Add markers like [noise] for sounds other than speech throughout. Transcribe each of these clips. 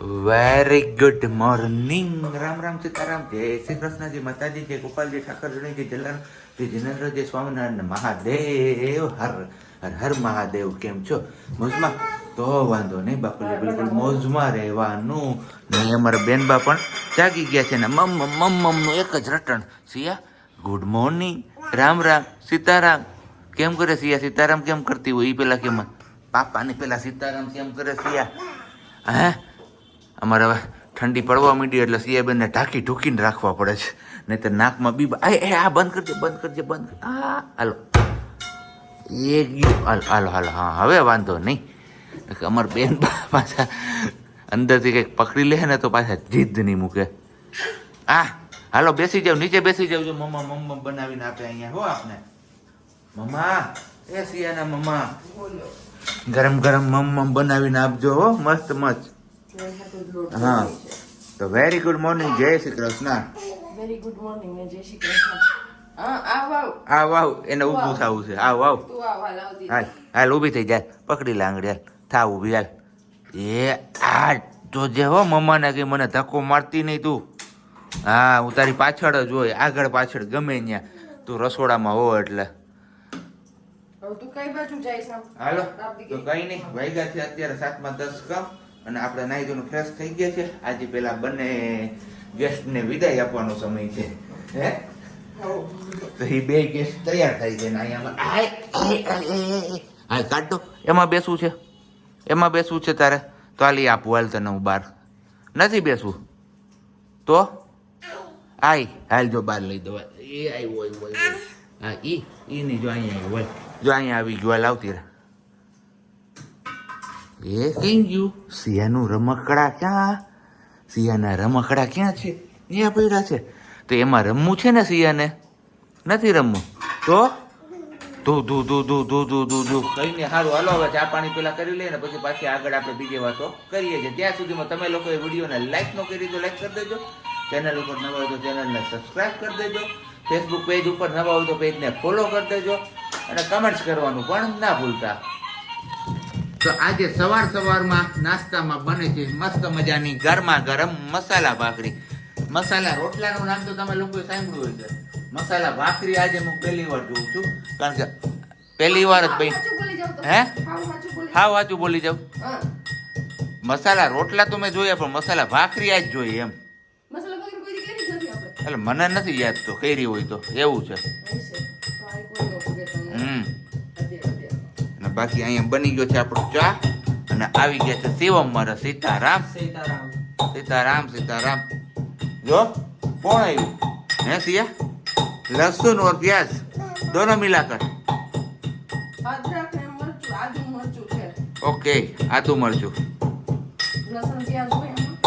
Very good morning Ram Ram Sitaram. જય શ્રી કૃષ્ણજી માતાજી. જય ગોપાલજી ઠાકરજી. જય જલારામ. જય જિનેન્દ્ર. જય સ્વામિનારાયણ. મહાદેવ. હર હર હર મહાદેવ. કેમ છો? મોજમાં? તો વાંધો નહીં બાપુજી. બિલકુલ મોજમાં રહેવાનું. નહીં, અમારા બેનબા પણ જાગી ગયા છે ને મમ મમ, મમનું એક જ રટણ. Siya good morning Ram Ram. Sitaram. કેમ કરે સિયા? સીતારામ કેમ કરતી હોય? એ પેલા કેમ? પાપાને પેલા સીતારામ કેમ કરે સિયા? હે? અમારે હવે ઠંડી પડવા માંડી એટલે સિયાબેનને ઢાંકી ઢૂકીને રાખવા પડે છે. નહીં તો નાકમાં બીબા એ આ બંધ કરજે બંધ કરજે, બંધ આ, હાલો. એ ગયું. હાલો હાલો હાલો, હા, હવે વાંધો નહીં. અમાર બેન બા [laughs] પાછા અંદરથી કંઈક પકડી લે ને તો પાછા જીદ નહીં મૂકે. આ, હાલો, બેસી જાવ નીચે બેસી જાવ જો મમ્મા મમ્મા બનાવીને આપે અહીંયા, હો આપને. મમ્મા, એ સિયાના મમ્મા. ગરમ ગરમ મમ્મા બનાવીને આપજો, હો, મસ્ત મસ્ત. હા. તો વેરી ગુડ મોર્નિંગ જય Shri Krishna. Very good morning ને જય શ્રી કૃષ્ણ. હા આવ આવ. આવ આવ. એને ઊભું થવું છે. આવ આવ. તું આવ હાલ હાલ ઊભી થઈ જાય પકડી લાંગડી હાલ. થાવ ઊભી હાલ. એ આ તો જે હો મમ્માને કે મને ધક્કો મારતી નહીં તું. હા હું તારી પાછળ જ હોય આગળ પાછળ ગમે ત્યાં તું રસોડામાં હો એટલે. હાલો. તો કઈ નહીં વાગ્યા છે અત્યારે સાતમાં દસ કામ અને આપણે નાઈ જોઈને ફ્રેશ થઈ ગયા છે. આજે પેલા બંને ગેસ્ટને વિદાય આપવાનો સમય છે. હે? તો એ બે ગેસ્ટ તૈયાર થઈ છે અહીંયા. હાલ કાઢ દો. એમાં બેસવું છે. એમાં બેસવું છે તારે. તો આલી આપું, હાલ તને હું બહાર નથી બેસવું. તો? આય, હાલ જો બહાર લઈ દો. એ આવ્યો હોય. હા, ઈ, ઈની જો અહીંયા હોય જો અહીંયા આવી ગયો, હાલ આવતી રહે. એ? કઈ ગયું સિયાનું રમકડા ક્યાં? સિયાના રમકડા ક્યાં છે? ત્યાં પડ્યા છે. તો એમાં રમવું છે ને સિયાને? નથી રમવું? તો? ધુ ધુ ધુ ધુ ધુ ધુ ધુ ધુ. કહીને સારું હાલો હવે ચા પાણી પેલા કરી લઈએ ને પછી પાછી આગળ આપણે બીજી વાતો કરીએ છીએ. ત્યાં સુધીમાં તમે લોકો એ વિડીયોને લાઈક ન કરી તો લાઈક કરી દેજો. ચેનલ ઉપર નવા હોય તો ચેનલને સબસ્ક્રાઇબ કરી દેજો. ફેસબુક પેજ ઉપર નવા હોય તો પેજને ફોલો કરી દેજો. અને કમેન્ટ્સ કરવાનું પણ ના ભૂલતા. તો આજે સવાર સવારમાં નાસ્તામાં બને છે મસ્ત મજાની ગરમા ગરમ મસાલા ભાખરી. મસાલા રોટલાનું નામ તો તમે લોકોએ સાંભળ્યું હોય છે મસાલા ભાખરી આજે હું પહેલી વાર જોઉં છું. કારણ કે પહેલી વાર જ ભાઈ હે? હાવ સાચું બોલી જાઉં. મસાલા રોટલા તો મેં જોયા પણ મસાલા ભાખરી આજ જોઈએ એમ. કેરી એટલે મને નથી યાદ તો કઈ હોય તો. એવું છે. બાકી અહીંયા બની ગયો છે આપણો ચા. અને આવી ગયા છે શિવમ મારા સીતારામ. સીતારામ. સીતારામ જો કોણ આવ્યું? હે સિયા લસુન ઓર પ્યાજ. દોનો મિલાકર ઓકે આદુ મરચું.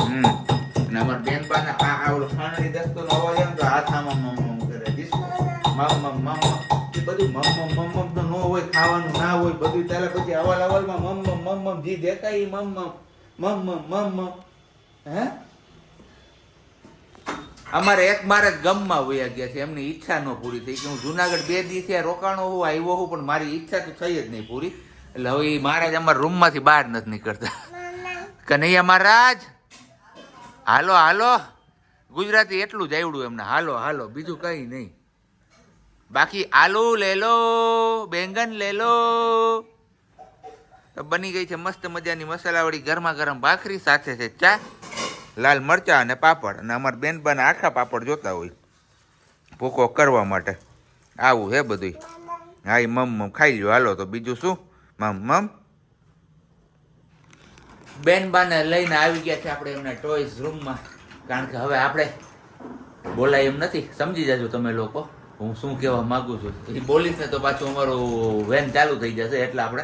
હમ. અને અમાર બેન બાને આ આવડો ખાણી દસ્તો નો અવાજ એમ તો હાથ આમાં મમ મમ કરે મમ મમ મમ બધું મમ મમ મમ મમ તો ન હોય, ખાવાનું ના હોય, બધું ચાલે. પછી અવાલ અવાલમાં મમ મમ મમ મમ, જી દેખાય મમ મમ. મમ મમ મમ મમ. હે? અમારે એક મારે ગમમાં વયા ગયા છે, એમની ઈચ્છા ન પૂરી થઈ કે હું જુનાગઢ બે દિવસે રોકાણો હું આવ્યો હું પણ મારી ઈચ્છા તો થઈ જ નહીં પૂરી. એટલે હવે મહારાજ અમારા રૂમમાંથી બહાર નથી નીકળતા. કનૈયા મહારાજ! હાલો હાલો. ગુજરાતી એટલું જ આવડું એમને. હાલો હાલો. બીજું કઈ નહીં. બાકી આલુ લે લો, બેંગન લે લો. બની ગઈ છે મસ્ત મજાની મસાલાવાળી ગરમા ગરમ ભાખરી, સાથે છે ચા, લાલ મરચા અને પાપડ. અને અમારા બેનબાના આખા પાપડ જોતા હોય ભૂકો કરવા માટે. આવું હે બધું હા, એ મમ મમ ખાઈ લ્યો. હાલો, તો બીજું શું? મમ મમ. બેનબાને લઈને આવી ગયા છે આપણે એમના ટોયઝ રૂમમાં. કારણ કે હવે આપણે બોલાય એમ નથી. સમજી જાજો તમે લોકો. હું શું કહેવા માગું છું? એ બોલીશ તો પાછું અમારું વેન ચાલુ થઈ જશે એટલે આપણે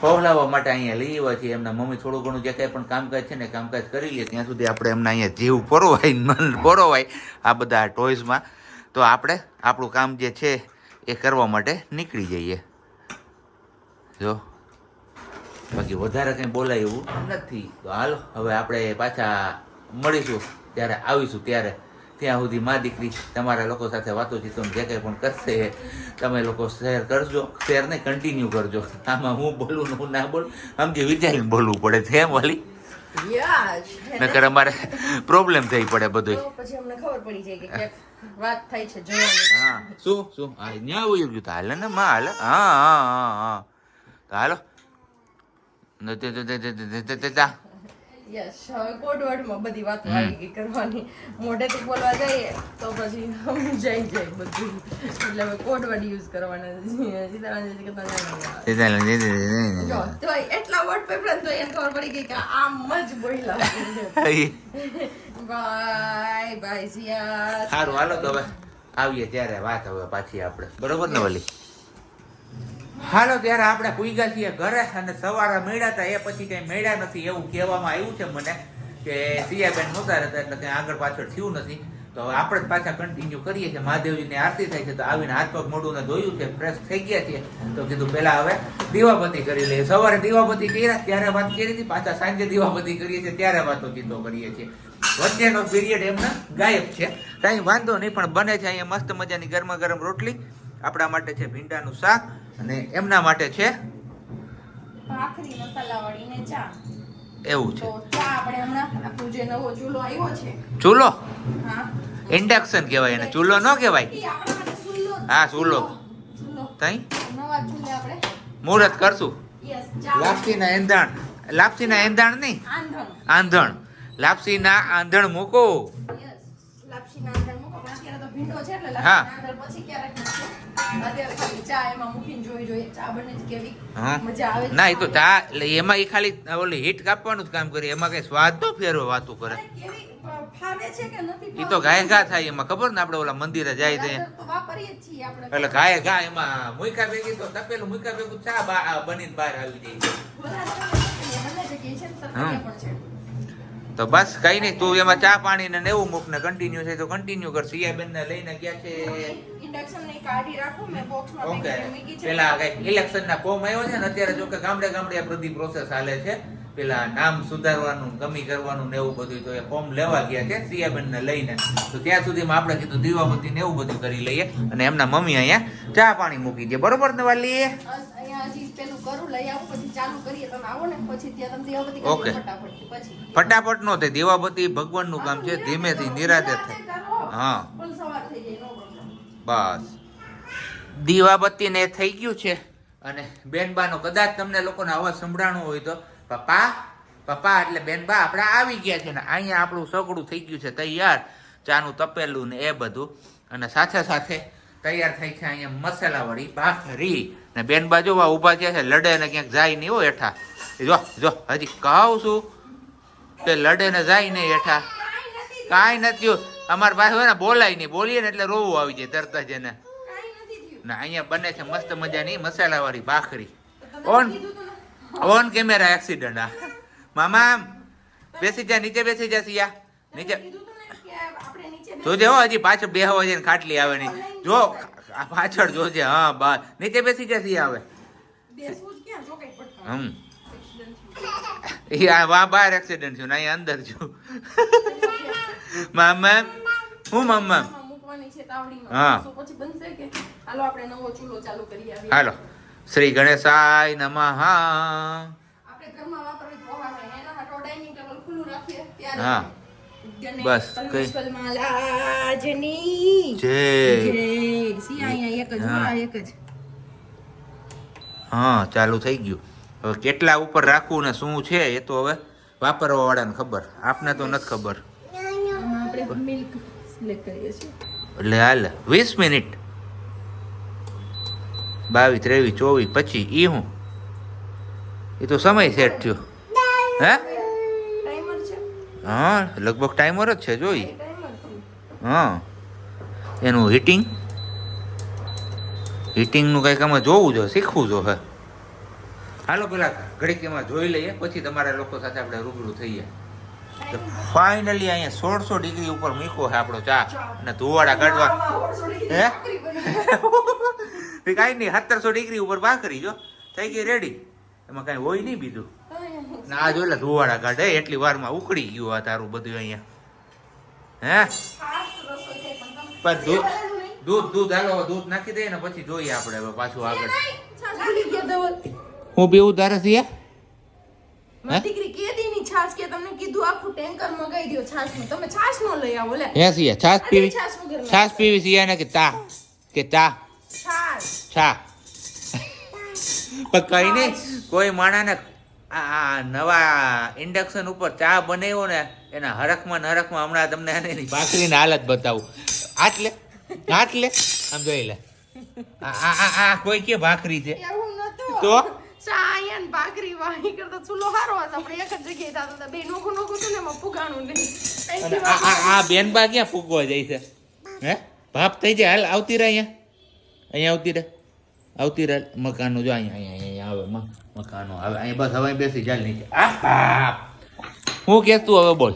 પહોલાવવા માટે અહીંયા લઈ આવ્યા છીએ. એમના મમ્મી થોડું ઘણું જે કાંઈ પણ કામકાજ છે ને કામકાજ કરી લે. ત્યાં સુધી આપણે એમના અહીંયા જીવ પરોવાય મન પરોવાય આ બધા ટોયઝમાં. તો આપણે આપણું કામ જે છે એ કરવા માટે નીકળી જઈએ. જો. બાકી વધારે કંઈ બોલાય એવું નથી. તો હાલો, હવે આપણે પાછા મળીશું. ત્યારે આવીશું ત્યારે. ત્યાં સુધી મા દીકરી તમારા લોકો સાથે વાતોચીતો જે કંઈ પણ કરશે તમે લોકો શેર કરજો શેર ને કન્ટિન્યુ કરજો. આમાં હું બોલું હું ના બોલું? સમજી વિચારીને બોલવું પડે છે એમ વાલી? નકર અમારે પ્રોબ્લેમ થઈ પડે બધું પછી અમને ખબર પડી જાય કે વાત થાય છે જોવાની. હા શું શું? હા ન્યા વયું ગયું હાલે ને માં હાલે? હા હા હા હા. તો હાલો. યસ હવે કોડવર્ડમાં બધી વાતો આવી ગઈ કરવાની. મોઢેથી બોલવા જઈએ તો પછી સમજાઈ જાય બધું. એટલે હવે કોડવર્ડ યુઝ કરવાના તો એટલા વર્ડ પેપર તો એને ખબર પડી ગઈ કે આમ જ બોલ્યા બાય બાય સિયા સારું હાલો તો હવે આવીએ ત્યારે વાત હવે પાછી આપણે. બરોબર ને વલી હાલો, ત્યારે આપણે પૂગ્યા છીએ ઘરે અને સવારે મળ્યા હતા. એ પછી કઈ મળ્યા નથી એવું કહેવામાં આવ્યું છે મને કે સિયાબેન નહોતા રહેતા, એટલે કઈ આગળ પાછળ થયું નથી. તો હવે આપણે જ પાછા કન્ટિન્યુ કરીએ છીએ. મહાદેવજીની આરતી થાય છે, તો આવીને હાથ પગ મોઢું ધોયું છે ફ્રેશ થઈ ગયા છીએ. તો કીધું પેલા હવે દીવાબત્તી કરી લઈએ. સવારે દીવાબત્તી કર્યા, ત્યારે વાત કરી હતી. પાછા સાંજે દીવાબત્તી કરીએ છીએ, ત્યારે વાતો કીધો કરીએ છીએ. વચ્ચેનો પીરિયડ એમને ગાયબ છે. કાંઈ વાંધો નહીં, પણ બને છે અહીંયા મસ્ત મજાની ગરમા ગરમ રોટલી. આપણા માટે છે ભીંડાનું શાક. અને એમના માટે છે? ભાખરી મસાલા ને ચા. એવું છે. ચા આપણે હમણાં આપણું જે નવો ચૂલો આવ્યો છે. ચૂલો? હા. ઇન્ડક્શન કહેવાય એને. ચૂલો ન કહેવાય. હા, ચૂલો. તઈ? નવા ચૂલે આપણે. મુહૂર્ત કરશું. લાપસીના એંધાણ. લાપસીના એંધાણ નહીં? આંધણ. લાપસીના આંધણ મૂકો. લાપસીના આંધણ મૂકો. પણ અત્યારે તો ભીંડો છે એટલે હા. લાપસીના આંધણ પછી ક્યારેક મૂકીએ. અત્યારે ખાલી ચા એમાં મૂકીને જોઈ જોઈએ. ચા બને છે કેવી મજા આવે ના એ તો ચા એટલે એમાં એ ખાલી ઓલી હીટ કાપવાનું જ કામ કરે. એમાં કઈ સ્વાદ તો ફેરવો વાતો કરે. એ તો ગાય ઘા થાય એમાં. ખબર ને આપણે ઓલા મંદિરે જાય તે? એટલે ગાય ઘા એમાં મુઈકા ભેગી તો તપેલું મુઈકા ભેગું ચા બનીને બહાર આવી જાય. બધા તો બસ કઈ નહીં તું એમાં ચા પાણી ને એવું મૂક ને કન્ટિન્યુ છે તો કન્ટિન્યુ કર. સિયાબેન ને લઈને ગયા છે. ઇન્ડક્શનની કાઢી રાખો મે બોક્સમાં ઓકે પેલા કઈ ઇલેક્શન ના ફોર્મ આવ્યો છે ને અત્યારે જો કે ગામડે ગામડે આ બધી પ્રોસેસ હાલે છે. પેલા નામ સુધારવાનું કમી કરવાનું ને એવું બધું તો એ ફોર્મ લેવા ગયા છે સિયાબેન ને લઈને. તો ત્યાં સુધીમાં આપણે કીધું દીવાબત્તી ને એવું બધું કરી લઈએ અને એમના મમ્મી અહીંયા ચા પાણી મૂકી દે બરોબર ને વાલી? પેલું કરું લઈ આવું પછી ચાલુ કરીએ. તમે આવો ને પછી ત્યાં તમે દીવાબત્તી ઓકે. ફટાફટ પછી. ફટાફટ નો થાય. દીવાબત્તી ભગવાનનું કામ છે. ધીમેથી નિરાતે થાય. હા. બસ દીવાબત્તી ને થઈ ગયું છે. અને બેનબાનો કદાચ તમને લોકોને અવાજ સંભળાણો હોય તો પપ્પા પપ્પા એટલે બેનબા આપણે આવી ગયા છે ને અહીંયા આપણું સગડું થઈ ગયું છે તૈયાર. ચાનું તપેલું ને એ બધું. અને સાથે સાથે તૈયાર થઈ છે અહીંયા મસાલાવાળી ભાખરી. ને બેન બાજુ ઊભા થયા છે લડે ને ક્યાંક જાય નહીં હો હેઠા. જો જો હજી કહું છું કે લડે ને જાય નહીં હેઠા. કાંઈ નથી અમારા પાસે હોય ને બોલાય નહીં. બોલીએ ને એટલે રોવું આવી જાય તરત જ એને. ના અહીંયા બને છે મસ્ત મજાની મસાલાવાળી ભાખરી. ઓન ઓન કેમેરા એક્સિડન્ટ આ. મામા બેસી જા નીચે બેસી જા સિયા નીચે. જોજે હો હજી પાછળ બેહવા છે ખાટલી આવે નહીં. જો પાછળ જોજે હા બા નીચે બેસી જા સિયા આવે હમ. વા બહાર એક્સિડન્ટ થયું ને અહીં અંદર છું મામા હું મામા. હા. હાલો શ્રી ગણેશાય નમઃ. હા. બસ, કઈ. જય જય. સી અહીંયા એક જ હા. હા, એક જ હા ચાલુ થઈ ગયું. હવે કેટલા ઉપર રાખવું ને શું છે એ તો હવે વાપરવા વાળાને ખબર. આપને તો નથી ખબર. એટલે હાલ વીસ મિનિટ. બાવીસ ત્રેવીસ ચોવીસ પછી ઈ હું. એ તો સમય સેટ થયો. હે? હા, લગભગ ટાઈમર જ છે, જોઈ. હા. એનું હીટિંગ હીટિંગનું કંઈક આમાં જોવું જો શીખવું જો હે હાલો પેલા ઘડીક એમાં જોઈ લઈએ, પછી તમારા લોકો સાથે આપણે રૂબરૂ થઈએ. ફાઇનલી અહીંયા સોળસો ડિગ્રી ઉપર મૂક્યો છે આપણો ચા અને ધુવાડા કાઢવા. હે? [laughs] કાંઈ નહીં, સત્તરસો ડિગ્રી ઉપર ભાખરી જો. થઈ ગઈ રેડી એમાં કાંઈ હોય નહીં બીજું. ના આ જો એટલે ધુવાડા કાઢે. એટલી વારમાં ઉકળી ગયું આ તારું બધું અહીંયા. હે? પણ દૂધ દૂધ દૂધ હાલો દૂધ નાખી દઈએ ને પછી જોઈએ આપણે હવે પાછું આગળ. હું પીવું તારે સિયા દીકરી કેદીની છાશ કે તમને કીધું આખું ટેન્કર મગાઈ દ્યો છાશનું. તમે છાશ નો લઈ આવો લે. હે સિયા છાશ પીવી છાશ પીવી સિયા ને કે તા કે ચા? છાશ. ચા પણ કઈ નહીં કોઈ માણાને આ નવા ઇન્ડક્શન ઉપર ચા બનાવ્યો ને એના હરખમાં ને હરખમાં હમણાં તમને એની ભાખરીની હાલત બતાવું. હાથ લે હાથ લે આમ જોઈ લે. આ આ- કોઈ કે ભાખરી છે? એવું નતું. તો? ભાખરી વાહી કરતા ચૂલો હારો હતો આપણે એક જ જગ્યાએ થતો હતા. બે નોખું નોખું હતું ને એમાં ફુગાણું નહીં આ બેન આ ક્યાં ફૂગવા જાય છે? હે? ભાપ થઈ જાય. હાલ આવતી રહે અહીંયા. અહીંયા આવતી રહે. આવતી રહે મકાનો જો અહીંયા અહીંયા અહીંયા આવે મકાનો આવે. અહીંયા બસ હવે બેસી જાય નીચે! હું કે તું હવે બોલ?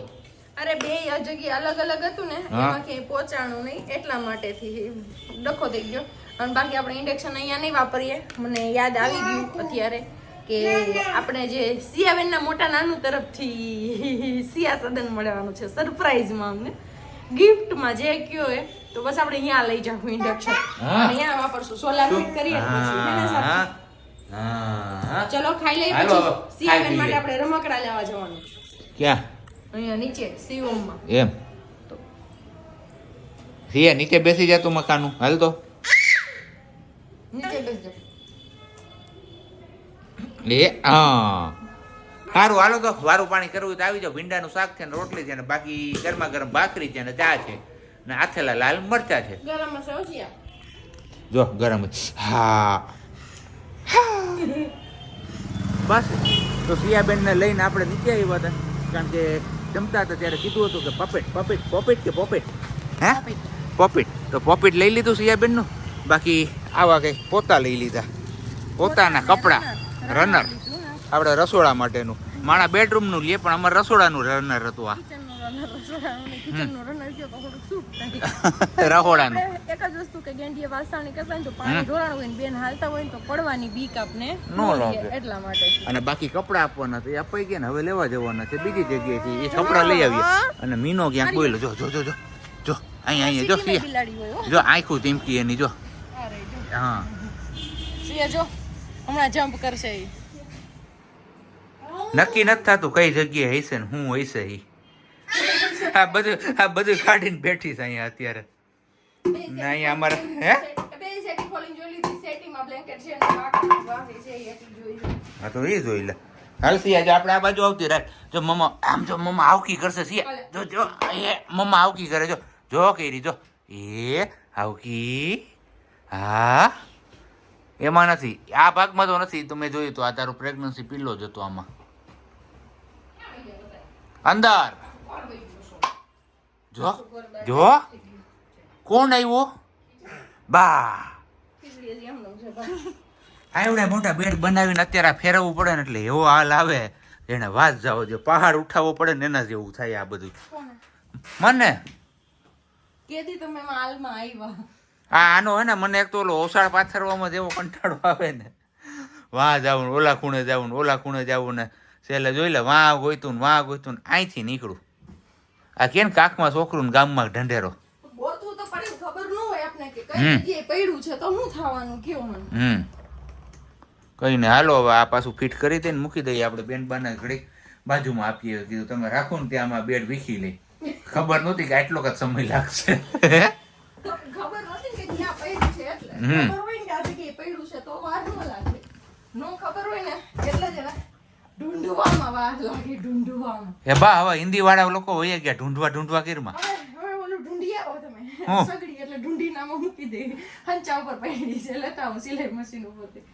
અરે બે જગ્યા અલગ અલગ હતું ને એમાં ક્યાંય પહોંચાણું નહીં એટલા માટેથી ડખો થઈ ગયો. અને બાકી આપણે ઇન્ડક્શન અહીંયા નહીં વાપરીએ. મને યાદ આવી ગયું અત્યારે કે આપણે જે સિયાબેનના મોટા નાનું તરફથી સિયા સદન મળવાનું છે સરપ્રાઈઝમાં અમને. ગિફ્ટમાં જે કયો એ તો બસ આપણે અહીંયા લઈ જાવું ઇન્ડક્શન અહીંયા વાપરશું. Solar fit? હા. ચલો ખાઈ લઈએ પછી. હવે, માટે આપણે રમકડા લેવા જવાનું ક્યાં? અહીંયા નીચે શિવમમાં. એમ. સિયા નીચે બેસી જા તું મકાનું હાલ તો. નીચે એ હા. સારું હાલો તો. વારું પાણી કરવું તો આવી જાઓ. ભીંડાનું શાક છે ને રોટલી છે ને બાકી ગરમા ગરમ ભાખરી છે ને ચા છે. ને આથેલા લાલ મરચા છે. જો ગરમ જ. હા. બસ. તો સિયાબેનને લઈને આપણે નીચે આવ્યા હતા. કારણ કે જમતા હતા ત્યારે કીધું હતું કે પપેટ પપેટ પોપેટ કે પોપેટ? હે? પોપેટ. તો પોપેટ લઈ લીધું સિયાબેનનું? બાકી આવા કંઈક પોતા લઈ લીધા. પોતાના કપડાં. રનર. આપણે રસોડા માટેનું. મારા બેડરૂમનું લે પણ અમારે રસોડાનું રનર હતું આ. કિચનનું runner, કિચનનું runner કયો તો થોડુંક સૂપ થાય. [laughs] રહોડાનું. આપણે એક જ વસ્તુ કે ગેંડીએ વાસણ કરતા ને તો પાણી ઢોળાણું હોય ને બેન હાલતા હોય ને તો પડવાની બીક આપને નો લાગે. એટલા માટે અને બાકી કપડાં આપવાના તો એ અપાઈ ગયા ને હવે લેવા જવાના છે બીજી જગ્યાએથી. એ કપડાં લઈ આવીએ. અને મીનો ક્યાંક બોલ્યો જો જો જો જો જો અહીંયા અહીંયા જો. જો આખું ચીમકી એની જો. હા. જો. હમણાં જમ્પ કરશે નક્કી નથી થતું કઈ જગ્યાએ હશે ને હું હશે ઈ. આ બધું આ બધું કાઢીને બેઠી છે અહીંયા અત્યારે. ના અહીંયા અમારે હે. હા તો એ જોઈ લે. હાલ સિયા જો આપણે આ બાજુ આવતી રાખ. જો મમ્મા આમ જો મમ્મા આવકી કરશે સિયા જો જો એ મમ્મા આવકી કરે જો. જો કેરી જો. એ આવકી. હા. એમાં નથી. આ ભાગમાં તો નથી. તમે જોયું તો આ તારું પ્રેગ્નન્સી પીલો જ હતો આમાં. અંદર. જો. જો. કોણ આવ્યો બા. આવડે મોટા બેડ બનાવીને અત્યારે ફેરવવું પડે ને એટલે એવો હાલ આવે. એને વાત જાવ જો પહાડ ઉઠાવવો પડે ને એના જેવું થાય આ બધું. મને? કેદી તમે માલમાં આવ્યા આ આનો હે ને મને એક તો ઓલો ઓસાળ પાથરવામાં જેવો કંટાળો આવે ને. વાહ જાવું ને ઓલા ખૂણે જાવું ને ઓલા ખૂણે જાવું ને. છેલ્લે જોઈ લે વાહ ગોઈતું વાહ ગોઈતું ને અહીંથી નીકળું. આ કેન કાકમાં છોકરું ગામમાં ઢંઢેરો. ગોતવું તો પડે ખબર ન હોય આપને કે હમ. કઈ જગ્યાએ પડ્યું છે તો શું થવાનું કયો મને? હમ. કઈ ને હાલો હવે આ પાછું ફિટ કરી દઈને મૂકી દઈએ આપણે બેન બાના ઘડી. બાજુમાં આપીએ. કીધું તમે રાખો ને ત્યાં આમાં બેડ વીખી લઈ ખબર નહોતી કે આટલો કદ સમય લાગશે. [laughs] ખબર નથી કે ક્યાં પડ્યું છે એટલે. હમ. ખબર હોય ને કે આ જગ્યાએ પડ્યું છે તો વાર ન લાગે. નો ખબર હોય ને એટલે જ ઢૂંઢવામાં વાર લાગે ઢૂંઢવામાં. એ બા હવે હિન્દી વાળા લોકો હોય ગયા ઢૂંઢવા ઢૂંઢવા કીરમાં. હવે ઓલું ઢૂંઢી આવો તમે. સગડી એટલે ઢૂંઢી નામાં મૂકી દે. હંચા ઉપર પડી છે લેતા આવો સિલાઈ મશીન ઉપરથી